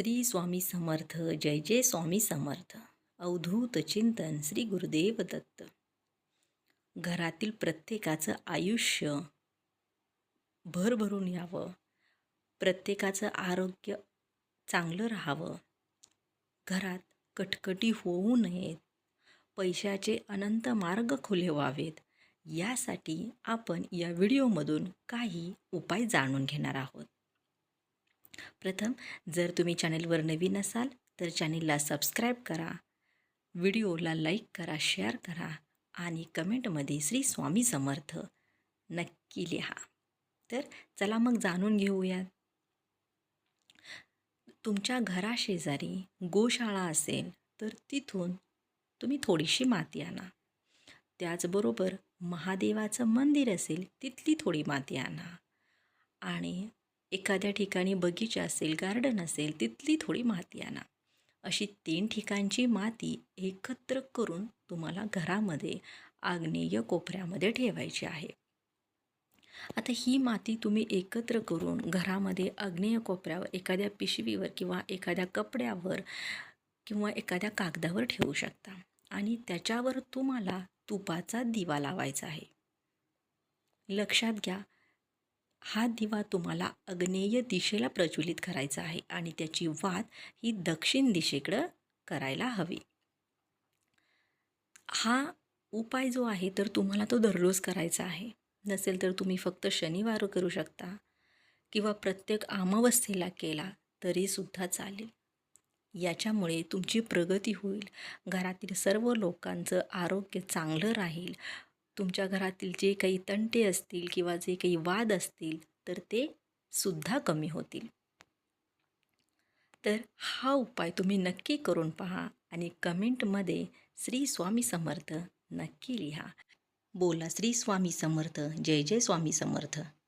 श्री स्वामी समर्थ जय जय स्वामी समर्थ. अवधूत चिंतन श्री गुरुदेव दत्त. घरातील प्रत्येकाचं आयुष्य भरभरून यावं. प्रत्येकाचं आरोग्य चांगलं राहावं. घरात कटकटी होऊ नयेत. पैशाचे अनंत मार्ग खुले व्हावेत. यासाठी आपण या व्हिडिओमधून काही उपाय जाणून घेणार आहोत. प्रथम जर तुम्ही चॅनलवर नवीन असाल तर चॅनेलला सबस्क्राईब करा. व्हिडिओला लाईक करा शेअर करा आणि कमेंटमध्ये श्री स्वामी समर्थ नक्की लिहा. तर चला मग जाणून घेऊयात. तुमच्या घराशेजारी गोशाळा असेल तर तिथून तुम्ही थोडीशी माती आणा. त्याचबरोबर महादेवाचं मंदिर असेल तिथली थोडी माती आणा. आणि एखाद्या ठिकाणी बगीचा असेल गार्डन असेल तिथली थोडी माती आणा. अशी तीन ठिकाणची माती एकत्र करून तुम्हाला घरामध्ये आग्नेय कोपऱ्यामध्ये ठेवायची आहे. आता ही माती तुम्ही एकत्र करून घरामध्ये आग्नेय कोपऱ्यावर एखाद्या पिशवीवर किंवा एखाद्या कपड्यावर किंवा एखाद्या कागदावर ठेवू शकता. आणि त्याच्यावर तुम्हाला तुपाचा दिवा लावायचा आहे. लक्षात घ्या हा दिवा तुम्हाला अग्नेय दिशेला प्रज्वलित करायचा आहे आणि त्याची वात ही दक्षिण दिशेकडं करायला हवी. हा उपाय जो आहे तर तुम्हाला तो दररोज करायचा आहे. नसेल तर तुम्ही फक्त शनिवार करू शकता किंवा प्रत्येक अमावस्येला केला तरीसुद्धा चालेल. याच्यामुळे तुमची प्रगती होईल. घरातील सर्व लोकांचं आरोग्य चांगलं राहील. तुमच्या घरातील जे काही तंटे असतील किंवा जे काही वाद असतील तर ते सुद्धा कमी होतील. तर हा उपाय तुम्ही नक्की करून पहा आणि कमेंटमध्ये श्री स्वामी समर्थ नक्की लिहा. बोला श्री स्वामी समर्थ जय जय स्वामी समर्थ.